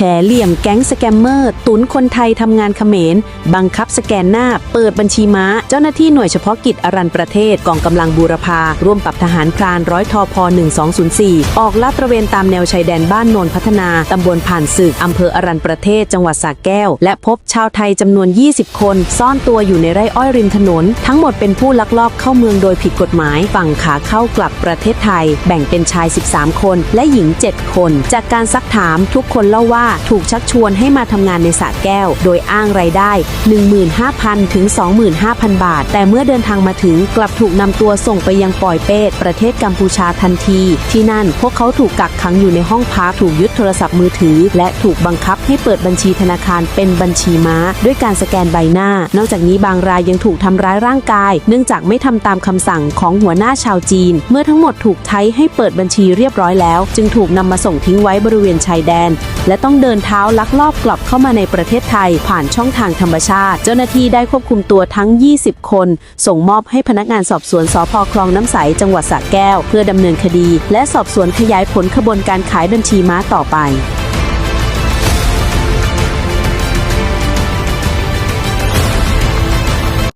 แฉเหลี่ยมแก๊งสแกมเมอร์ ตุนคนไทยทำงานเขมร บังคับสแกนหน้า เปิดบัญชีม้า เจ้าหน้าที่หน่วยเฉพาะกิจอรันประเทศกองกำลังบูรพา ร่วมกับทหารพรานร้อยทอพ1204 ออกลาดตระเวนตามแนวชายแดนบ้านโนนพัฒนาตำบลผ่านศึกอำเภออรันประเทศจังหวัดสระแก้ว และพบชาวไทยจำนวน 20 คน ซ่อนตัวอยู่ในไร่อ้อยริมถนน ทั้งหมดเป็นผู้ลักลอบเข้าเมืองโดยผิดกฎหมาย ฝั่งขาเข้ากลับประเทศไทย แบ่งเป็นชาย 13 คน และหญิง 7 คน จากการซักถามทุกคนเล่าว่าถูกชักชวนให้มาทำงานในสระแก้ว โดยอ้างรายได้ 15,000 ถึง 25,000 บาท แต่เมื่อเดินทางมาถึงกลับถูกนำตัวส่งไปยังปอยเปตประเทศกัมพูชาทันที ที่นั่นพวกเขาถูกกักขังอยู่ในห้องพักถูกยึดโทรศัพท์มือถือ และถูกบังคับให้เปิดบัญชีธนาคารเป็นบัญชีม้า ด้วยการสแกนใบหน้า นอกจากนี้บางรายยังถูกทำร้ายร่างกาย เนื่องจากไม่ทำตามคำสั่งของหัวหน้าชาวจีน เมื่อทั้งหมดถูกใช้ให้เปิดบัญชีเรียบร้อยแล้ว จึงถูกนำมาส่งทิ้งไว้บริเวณชายแดน และต้องเดินเท้าลักลอบกลับเข้ามาในประเทศไทยผ่านช่องทางธรรมชาติ เจ้าหน้าที่ได้ควบคุมตัวทั้ง 20 คน ส่งมอบให้พนักงานสอบสวนสพคลองน้ำใสจังหวัดสระแก้ว เพื่อดำเนินคดี และสอบสวนขยายผลขบวนการขายบัญชีม้าต่อไป